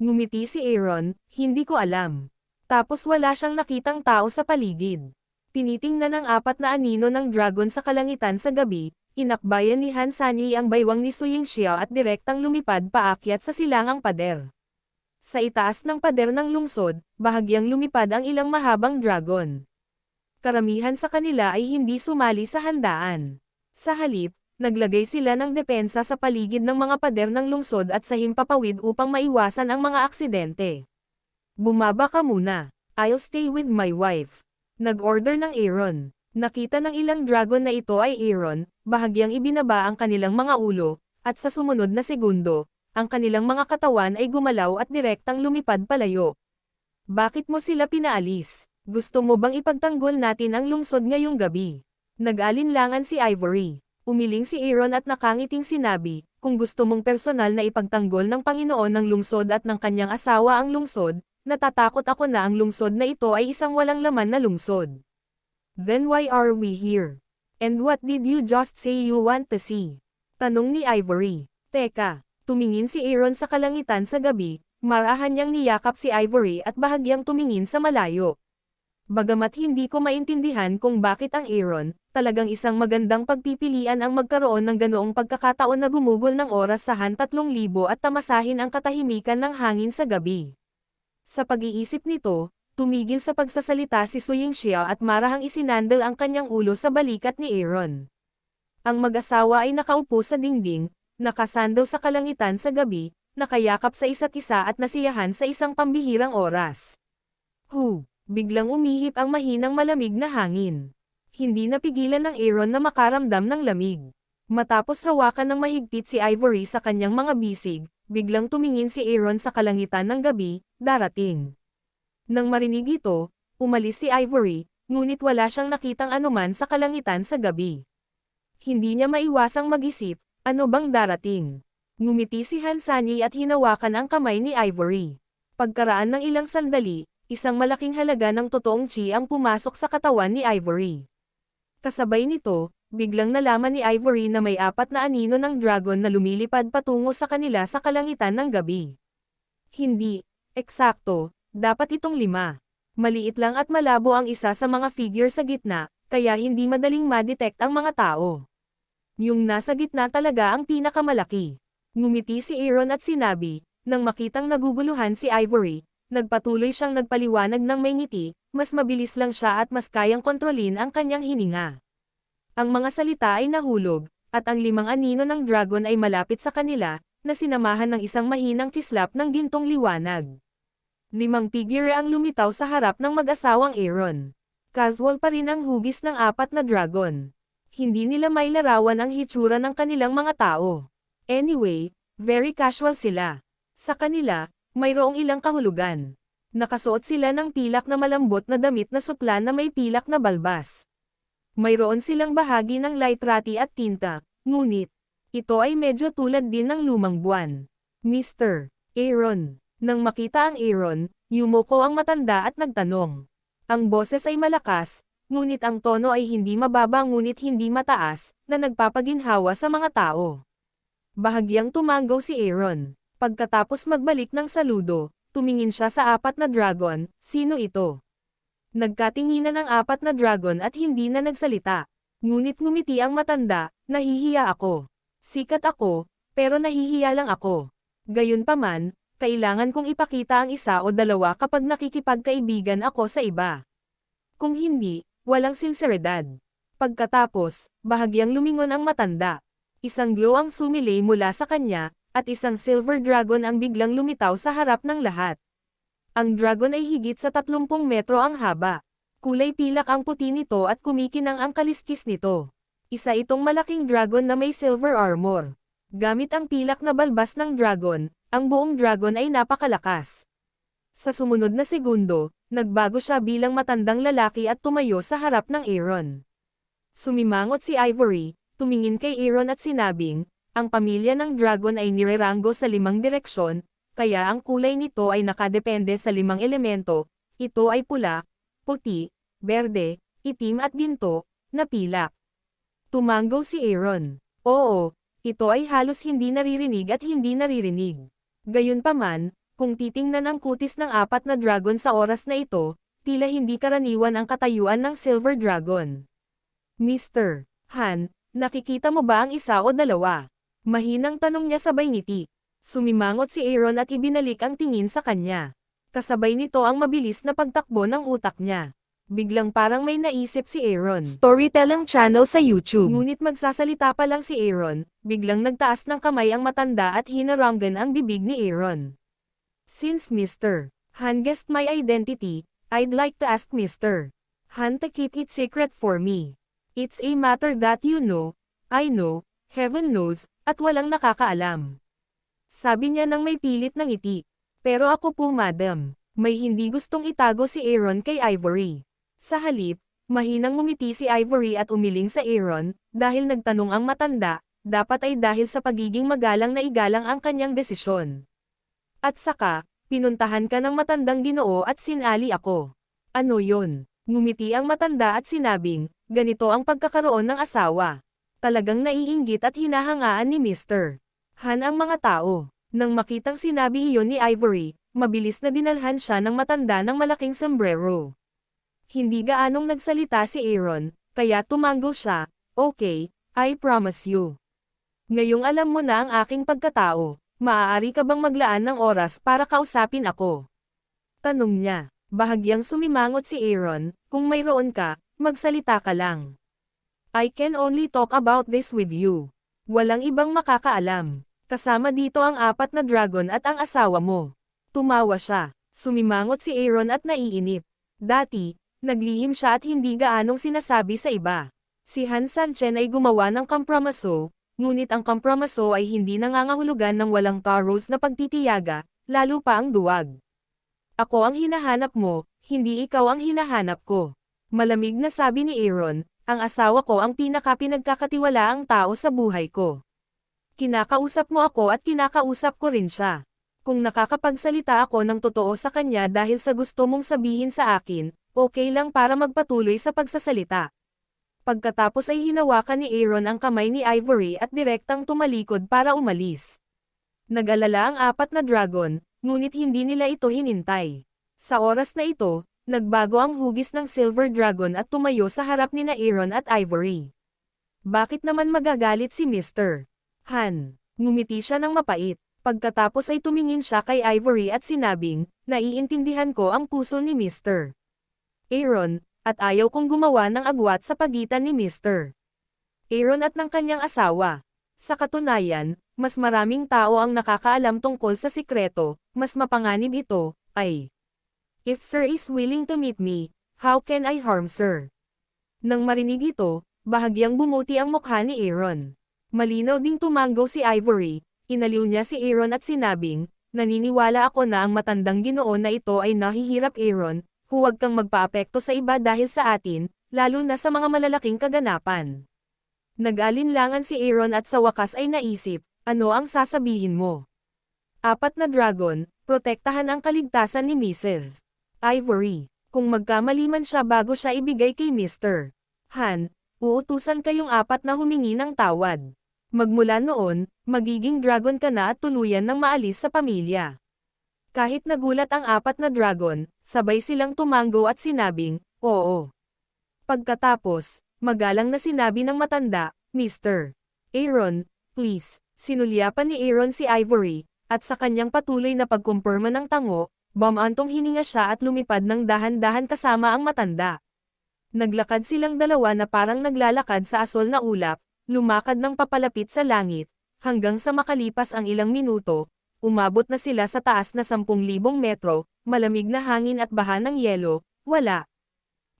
Ngumiti si Aaron, hindi ko alam. Tapos wala siyang nakitang tao sa paligid. Tinitingnan ng apat na anino ng dragon sa kalangitan sa gabi, inakbayan ni Han Sanyi ang baywang ni Suying Xiao at direktang lumipad paakyat sa silangang pader. Sa itaas ng pader ng lungsod, bahagyang lumipad ang ilang mahabang dragon. Karamihan sa kanila ay hindi sumali sa handaan. Sa halip, naglagay sila ng depensa sa paligid ng mga pader ng lungsod at sa himpapawid upang maiwasan ang mga aksidente. Bumaba ka muna. I'll stay with my wife. Nag-order ng Aaron. Nakita ng ilang dragon na ito ay Aaron, bahagyang ibinaba ang kanilang mga ulo, at sa sumunod na segundo, ang kanilang mga katawan ay gumalaw at direktang lumipad palayo. Bakit mo sila pinaalis? Gusto mo bang ipagtanggol natin ang lungsod ngayong gabi? Nag-alinlangan si Ivory. Umiling si Aaron at nakangiting sinabi, kung gusto mong personal na ipagtanggol ng Panginoon ng lungsod at ng kanyang asawa ang lungsod, natatakot ako na ang lungsod na ito ay isang walang laman na lungsod. Then why are we here? And what did you just say you want to see? Tanong ni Ivory. Teka, tumingin si Aaron sa kalangitan sa gabi, marahan niyang niyakap si Ivory at bahagyang tumingin sa malayo. Bagamat hindi ko maintindihan kung bakit ang Aaron, talagang isang magandang pagpipilian ang magkaroon ng ganoong pagkakataon na gumugol ng oras sa Han 3,000 at tamasahin ang katahimikan ng hangin sa gabi. Sa pag-iisip nito, tumigil sa pagsasalita si Suying Xiao at marahang isinandal ang kanyang ulo sa balikat ni Aaron. Ang mag-asawa ay nakaupo sa dingding, nakasandal sa kalangitan sa gabi, nakayakap sa isa't isa at nasiyahan sa isang pambihirang oras. Hu! Biglang umihip ang mahinang malamig na hangin. Hindi napigilan ng Aaron na makaramdam ng lamig. Matapos hawakan ng mahigpit si Ivory sa kanyang mga bisig, biglang tumingin si Aaron sa kalangitan ng gabi, darating. Nang marinig ito, umalis si Ivory, ngunit wala siyang nakitang anuman sa kalangitan sa gabi. Hindi niya maiwasang mag-isip, ano bang darating? Ngumiti si Hansani at hinawakan ang kamay ni Ivory. Pagkaraan ng ilang sandali, isang malaking halaga ng totoong chi ang pumasok sa katawan ni Ivory. Kasabay nito, biglang nalaman ni Ivory na may apat na anino ng dragon na lumilipad patungo sa kanila sa kalangitan ng gabi. Hindi, eksakto, dapat itong lima. Maliit lang at malabo ang isa sa mga figure sa gitna, kaya hindi madaling ma-detect ang mga tao. Yung nasa gitna talaga ang pinakamalaki. Ngumiti si Aaron at sinabi, nang makitang naguguluhan si Ivory, nagpatuloy siyang nagpaliwanag ng may ngiti, mas mabilis lang siya at mas kayang kontrolin ang kanyang hininga. Ang mga salita ay nahulog, at ang limang anino ng dragon ay malapit sa kanila, na sinamahan ng isang mahinang kislap ng gintong liwanag. Limang figure ang lumitaw sa harap ng mag-asawang Aaron. Casual pa rin ang hugis ng apat na dragon. Hindi nila may larawan ang hitsura ng kanilang mga tao. Anyway, very casual sila. Sa kanila, mayroong ilang kahulugan. Nakasuot sila ng pilak na malambot na damit na sutla na may pilak na balbas. Mayroon silang bahagi ng light rati at tinta, ngunit, ito ay medyo tulad din ng lumang buwan. Mr. Aaron. Nang makita ang Aaron, yumuko ang matanda at nagtanong. Ang boses ay malakas, ngunit ang tono ay hindi mababa ngunit hindi mataas, na nagpapaginhawa sa mga tao. Bahagyang tumanggaw si Aaron. Pagkatapos magbalik ng saludo, tumingin siya sa apat na dragon, sino ito? Nagkatinginan ang apat na dragon at hindi na nagsalita. Ngunit ngumiti ang matanda, nahihiya ako. Sikat ako, pero nahihiya lang ako. Gayunpaman, kailangan kong ipakita ang isa o dalawa kapag nakikipagkaibigan ako sa iba. Kung hindi, walang sinseridad. Pagkatapos, bahagyang lumingon ang matanda. Isang glow ang sumilay mula sa kanya, at isang silver dragon ang biglang lumitaw sa harap ng lahat. Ang dragon ay higit sa 30 metro ang haba. Kulay pilak ang puti nito at kumikinang ang kaliskis nito. Isa itong malaking dragon na may silver armor. Gamit ang pilak na balbas ng dragon, ang buong dragon ay napakalakas. Sa sumunod na segundo, nagbago siya bilang matandang lalaki at tumayo sa harap ng Aaron. Sumimangot si Ivory, tumingin kay Aaron at sinabing, ang pamilya ng dragon ay nirerango sa limang direksyon, kaya ang kulay nito ay nakadepende sa limang elemento, ito ay pula, puti, berde, itim at ginto, na pilak. Tumango si Aaron. Oo, ito ay halos hindi naririnig at hindi naririnig. Gayunpaman, kung titingnan ang kutis ng apat na dragon sa oras na ito, tila hindi karaniwan ang katayuan ng Silver Dragon. Mr. Han, nakikita mo ba ang isa o dalawa? Mahinang tanong niya sabay ngiti. Sumimangot si Aaron at ibinalik ang tingin sa kanya. Kasabay nito ang mabilis na pagtakbo ng utak niya. Biglang parang may naisip si Aaron. Storytelling channel sa YouTube. Ngunit magsasalita pa lang si Aaron, biglang nagtaas ng kamay ang matanda at hinaranggan ang bibig ni Aaron. Since Mr. Han guessed my identity, I'd like to ask Mr. Han to keep it secret for me. It's a matter that you know, I know, heaven knows, at walang nakakaalam. Sabi niya nang may pilit ng ngiti. Pero ako po madam, may hindi gustong itago si Aaron kay Ivory. Sa halip, mahinang ngumiti si Ivory at umiling sa Aaron, dahil nagtanong ang matanda, dapat ay dahil sa pagiging magalang na igalang ang kanyang desisyon. At saka, pinuntahan ka ng matandang ginoo at sinali ako. Ano yon? Ngumiti ang matanda at sinabing, ganito ang pagkakaroon ng asawa. Talagang naiinggit at hinahangaan ni Mr. Han ang mga tao. Nang makitang sinabi iyon ni Ivory, mabilis na dinalhan siya ng matanda ng malaking sombrero. Hindi gaanong nagsalita si Aaron, kaya tumango siya, okay, I promise you. Ngayong alam mo na ang aking pagkatao, maaari ka bang maglaan ng oras para kausapin ako? Tanong niya, bahagyang sumimangot si Aaron, kung mayroon ka, magsalita ka lang. I can only talk about this with you. Walang ibang makakaalam. Kasama dito ang apat na dragon at ang asawa mo. Tumawa siya. Sumimangot si Aaron at naiinip. Dati, naglihim siya at hindi gaanong sinasabi sa iba. Si Han Sanchen ay gumawa ng kompromiso, ngunit ang kompromiso ay hindi nangangahulugan ng walang taros na pagtitiyaga, lalo pa ang duwag. Ako ang hinahanap mo, hindi ikaw ang hinahanap ko. Malamig na sabi ni Aaron, ang asawa ko ang pinaka-pinagkakatiwalaang tao sa buhay ko. Kinakausap mo ako at kinakausap ko rin siya. Kung nakakapagsalita ako ng totoo sa kanya dahil sa gusto mong sabihin sa akin, okay lang para magpatuloy sa pagsasalita. Pagkatapos ay hinawakan ni Aaron ang kamay ni Ivory at direktang tumalikod para umalis. Nag-alala ang apat na dragon, ngunit hindi nila ito hinintay. Sa oras na ito, nagbago ang hugis ng Silver Dragon at tumayo sa harap ni na Aaron at Ivory. Bakit naman magagalit si Mr. Han? Ngumiti siya ng mapait. Pagkatapos ay tumingin siya kay Ivory at sinabing, naiintindihan ko ang puso ni Mr. Aaron, at ayaw kong gumawa ng agwat sa pagitan ni Mr. Aaron at ng kanyang asawa. Sa katunayan, mas maraming tao ang nakakaalam tungkol sa sikreto, mas mapanganib ito, ay. If sir is willing to meet me, how can I harm sir? Nang marinig ito, bahagyang bumuti ang mukha ni Aaron. Malinaw ding tumango si Ivory, inaliw niya si Aaron at sinabing, naniniwala ako na ang matandang ginoo na ito ay nahihirap Aaron, huwag kang magpaapekto sa iba dahil sa atin, lalo na sa mga malalaking kaganapan. Nag-alinlangan si Aaron at sa wakas ay naisip, ano ang sasabihin mo? Apat na dragon, protektahan ang kaligtasan ni Mrs. Ivory. Kung magkamali man siya bago siya ibigay kay Mr. Han, uutusan kayong apat na humingi ng tawad. Magmula noon, magiging dragon ka na at tuluyan ng maalis sa pamilya. Kahit nagulat ang apat na dragon, sabay silang tumango at sinabing, oo. Pagkatapos, magalang na sinabi ng matanda, Mr. Aaron, please, sinulyapan ni Aaron si Ivory, at sa kanyang patuloy na pagkumpirma ng tango, bumantong hininga siya at lumipad ng dahan-dahan kasama ang matanda. Naglakad silang dalawa na parang naglalakad sa asol na ulap, lumakad ng papalapit sa langit, hanggang sa makalipas ang ilang minuto, umabot na sila sa taas na 10,000 metro, malamig na hangin at baha ng yelo, wala.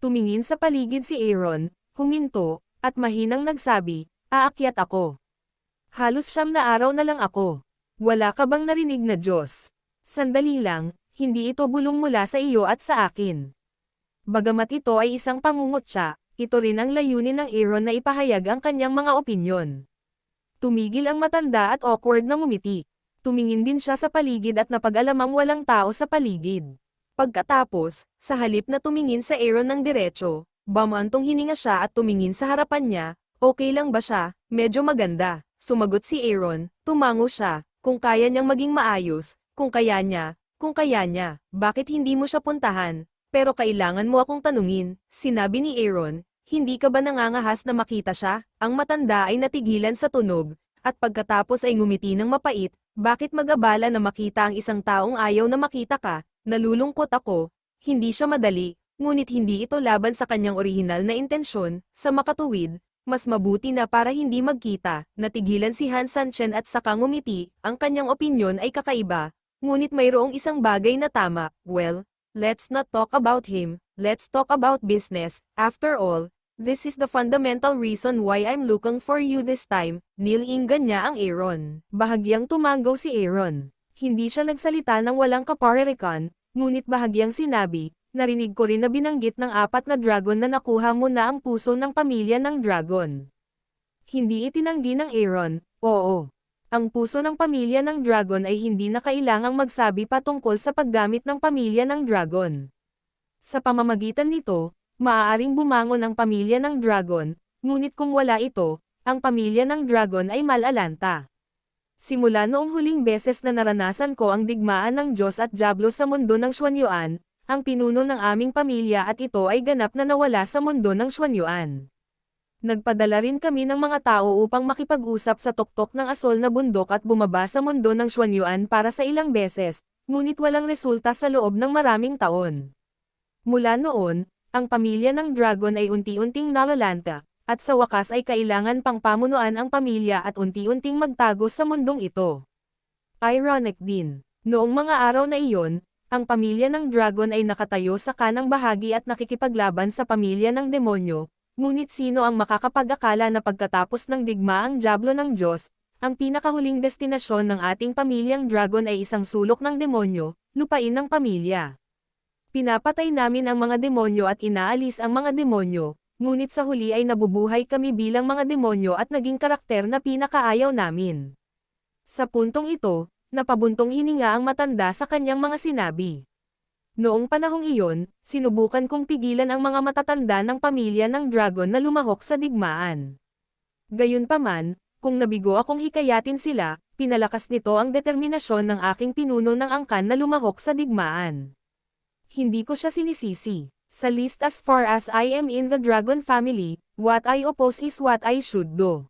Tumingin sa paligid si Aaron, huminto, at mahinang nagsabi, aakyat ako. Halos siyam na araw na lang ako. Wala ka bang narinig na Diyos? Sandali lang, hindi ito bulong mula sa iyo at sa akin. Bagamat ito ay isang pangungutya, ito rin ang layunin ng Aaron na ipahayag ang kanyang mga opinyon. Tumigil ang matanda at awkward na ngumiti. Tumingin din siya sa paligid at napag-alamang walang tao sa paligid. Pagkatapos, sa halip na tumingin sa Aaron ng diretso, bamantong hininga siya at tumingin sa harapan niya, okay lang ba siya, medyo maganda. Sumagot si Aaron, tumango siya, kung kaya niyang maging maayos, kung kaya niya, kung kaya niya, bakit hindi mo siya puntahan? Pero kailangan mo akong tanungin, sinabi ni Aaron, hindi ka ba nangangahas na makita siya? Ang matanda ay natigilan sa tunog, at pagkatapos ay ngumiti ng mapait, bakit mag-abala na makita ang isang taong ayaw na makita ka? Nalulungkot ako, hindi siya madali, ngunit hindi ito laban sa kanyang orihinal na intensyon, sa makatuwid, mas mabuti na para hindi magkita, natigilan si Han Sanchen at saka ngumiti, ang kanyang opinyon ay kakaiba, ngunit mayroong isang bagay na tama, well, let's not talk about him, let's talk about business, after all, this is the fundamental reason why I'm looking for you this time, nilinggan niya ang Aaron. Bahagyang tumanggaw si Aaron. Hindi siya nagsalita ng walang kaparerikan, ngunit bahagyang sinabi, narinig ko rin na binanggit ng apat na dragon na nakuha mo na ang puso ng pamilya ng dragon. Hindi itinanggi ng Aaron, oo. Ang puso ng pamilya ng dragon ay hindi na kailangang magsabi patungkol sa paggamit ng pamilya ng dragon. Sa pamamagitan nito, maaaring bumangon ang pamilya ng dragon, ngunit kung wala ito, ang pamilya ng dragon ay malalanta. Simula noong huling beses na naranasan ko ang digmaan ng Diyos at Diablo sa mundo ng Xuanyuan, ang pinuno ng aming pamilya at ito ay ganap na nawala sa mundo ng Xuanyuan. Nagpadala rin kami ng mga tao upang makipag-usap sa tuktok ng asol na bundok at bumaba sa mundo ng Xuanyuan para sa ilang beses, ngunit walang resulta sa loob ng maraming taon. Mula noon, ang pamilya ng dragon ay unti-unting nalalanta, at sa wakas ay kailangan pang pamunuan ang pamilya at unti-unting magtago sa mundong ito. Ironic din, noong mga araw na iyon, ang pamilya ng dragon ay nakatayo sa kanang bahagi at nakikipaglaban sa pamilya ng demonyo, ngunit sino ang makakapag-akala na pagkatapos ng digmaang Diablo ng Diyos, ang pinakahuling destinasyon ng ating pamilyang dragon ay isang sulok ng demonyo, lupain ng pamilya. Pinapatay namin ang mga demonyo at inaalis ang mga demonyo, ngunit sa huli ay nabubuhay kami bilang mga demonyo at naging karakter na pinakaayaw namin. Sa puntong ito, napabuntong hininga ang matanda sa kanyang mga sinabi. Noong panahong iyon, sinubukan kong pigilan ang mga matatanda ng pamilya ng dragon na lumahok sa digmaan. Gayunpaman, kung nabigo akong hikayatin sila, pinalakas nito ang determinasyon ng aking pinuno ng angkan na lumahok sa digmaan. Hindi ko siya sinisisi. Sa list as far as I am in the dragon family, what I oppose is what I should do.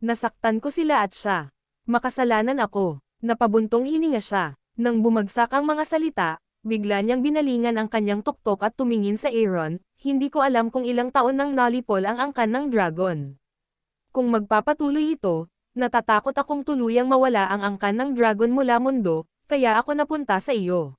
Nasaktan ko sila at siya. Makasalanan ako. Napabuntong hininga siya. Nang bumagsak ang mga salita, bigla niyang binalingan ang kanyang tuktok at tumingin sa Aaron, hindi ko alam kung ilang taon nang nalipol ang angkan ng dragon. Kung magpapatuloy ito, natatakot akong tuluyang mawala ang angkan ng dragon mula mundo, kaya ako napunta sa iyo.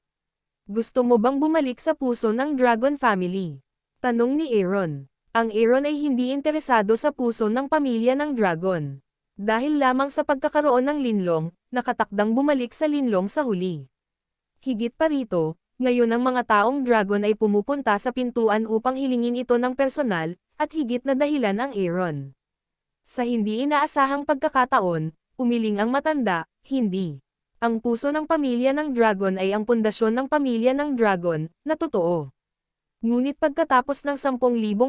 Gusto mo bang bumalik sa puso ng dragon family? Tanong ni Aaron. Ang Aaron ay hindi interesado sa puso ng pamilya ng dragon. Dahil lamang sa pagkakaroon ng linlong, nakatakdang bumalik sa linlong sa huli. Higit pa rito, ngayon ang mga taong dragon ay pumupunta sa pintuan upang hilingin ito ng personal, at higit na dahilan ang Aaron. Sa hindi inaasahang pagkakataon, umiling ang matanda, hindi. Ang puso ng pamilya ng dragon ay ang pundasyon ng pamilya ng dragon, na totoo. Ngunit pagkatapos ng 10,000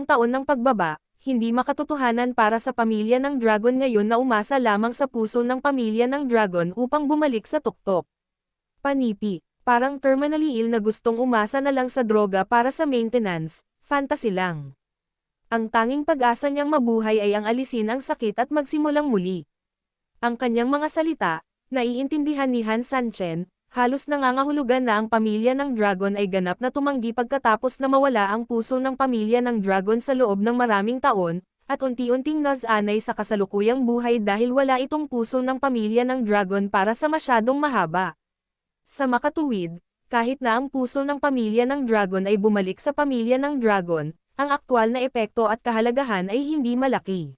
taon ng pagbaba, hindi makatotohanan para sa pamilya ng dragon ngayon na umasa lamang sa puso ng pamilya ng dragon upang bumalik sa tuktok. Panipi, parang terminally ill na gustong umasa na lang sa droga para sa maintenance, fantasy lang. Ang tanging pag-asa niyang mabuhay ay ang alisin ang sakit at magsimulang muli. Ang kanyang mga salita, naiintindihan ni Han Sanchen, Halos nangangahulugan na ang pamilya ng dragon ay ganap na tumanggi pagkatapos na mawala ang puso ng pamilya ng dragon sa loob ng maraming taon, at unti-unting nasanay sa kasalukuyang buhay dahil wala itong puso ng pamilya ng dragon para sa masyadong mahaba. Sa makatuwid, kahit na ang puso ng pamilya ng dragon ay bumalik sa pamilya ng dragon, ang aktwal na epekto at kahalagahan ay hindi malaki.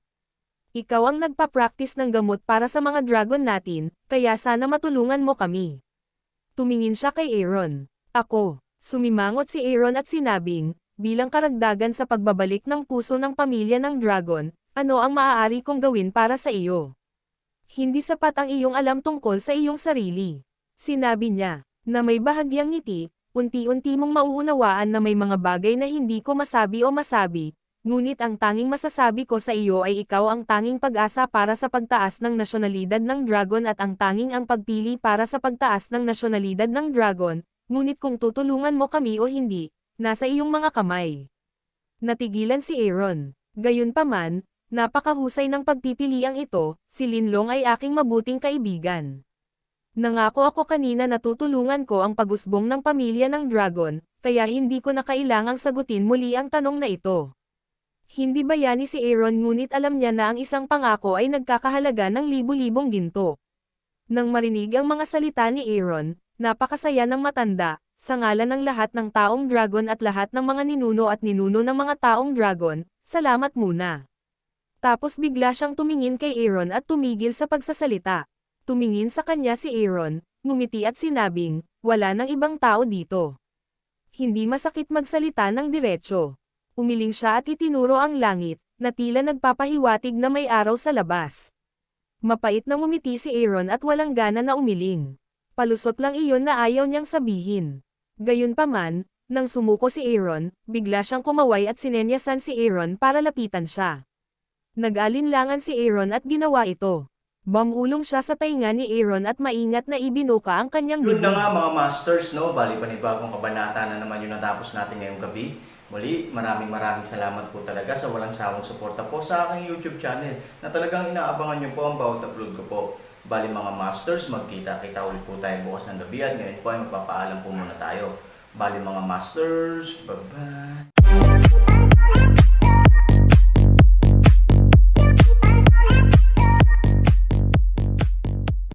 Ikaw ang nagpa-practice ng gamot para sa mga dragon natin, kaya sana matulungan mo kami. Tumingin siya kay Aaron. Ako. Sumimangot si Aaron at sinabing, bilang karagdagan sa pagbabalik ng puso ng pamilya ng dragon, ano ang maaari kong gawin para sa iyo? Hindi sapat ang iyong alam tungkol sa iyong sarili. Sinabi niya, na may bahagyang ngiti, unti-unti mong mauunawaan na may mga bagay na hindi ko masabi o masabi, ngunit ang tanging masasabi ko sa iyo ay ikaw ang tanging pag-asa para sa pagtaas ng nasyonalidad ng dragon at ang tanging ang pagpili para sa pagtaas ng nasyonalidad ng dragon, ngunit kung tutulungan mo kami o hindi, nasa iyong mga kamay. Natigilan si Aaron. Gayunpaman, napakahusay ng pagpipiliang ito, si Linlong ay aking mabuting kaibigan. Nangako ako kanina na tutulungan ko ang pagusbong ng pamilya ng dragon, kaya hindi ko na kailangang sagutin muli ang tanong na ito. Hindi bayani si Aaron ngunit alam niya na ang isang pangako ay nagkakahalaga ng libu-libong ginto. Nang marinig ang mga salita ni Aaron, napakasaya ng matanda, sa ngalan ng lahat ng taong dragon at lahat ng mga ninuno at ninuno ng mga taong dragon, salamat muna. Tapos bigla siyang tumingin kay Aaron at tumigil sa pagsasalita. Tumingin sa kanya si Aaron, ngumiti at sinabing, wala nang ibang tao dito. Hindi masakit magsalita ng diretsyo. Umiling siya at itinuro ang langit, na tila nagpapahiwatig na may araw sa labas. Mapait na ngumiti si Aaron at walang gana na umiling. Palusot lang iyon na ayaw niyang sabihin. Gayunpaman, nang sumuko si Aaron, bigla siyang kumaway at sinenyasan si Aaron para lapitan siya. Nag-alinlangan si Aaron at ginawa ito. Bamulong siya sa tainga ni Aaron at maingat na ibinuka ang kanyang Good na bibig. nga mga masters, no? Bali panibagong kabanata na naman yung natapos natin ngayong gabi. Muli, maraming maraming salamat po talaga sa walang sawang suporta po sa aking YouTube channel na talagang inaabangan niyo po ang bawat upload ko po. Bali mga masters, magkita-kita ulit po tayo bukas ng gabi at ngayon po ay magpapaalam po muna tayo. Bali mga masters, bye-bye!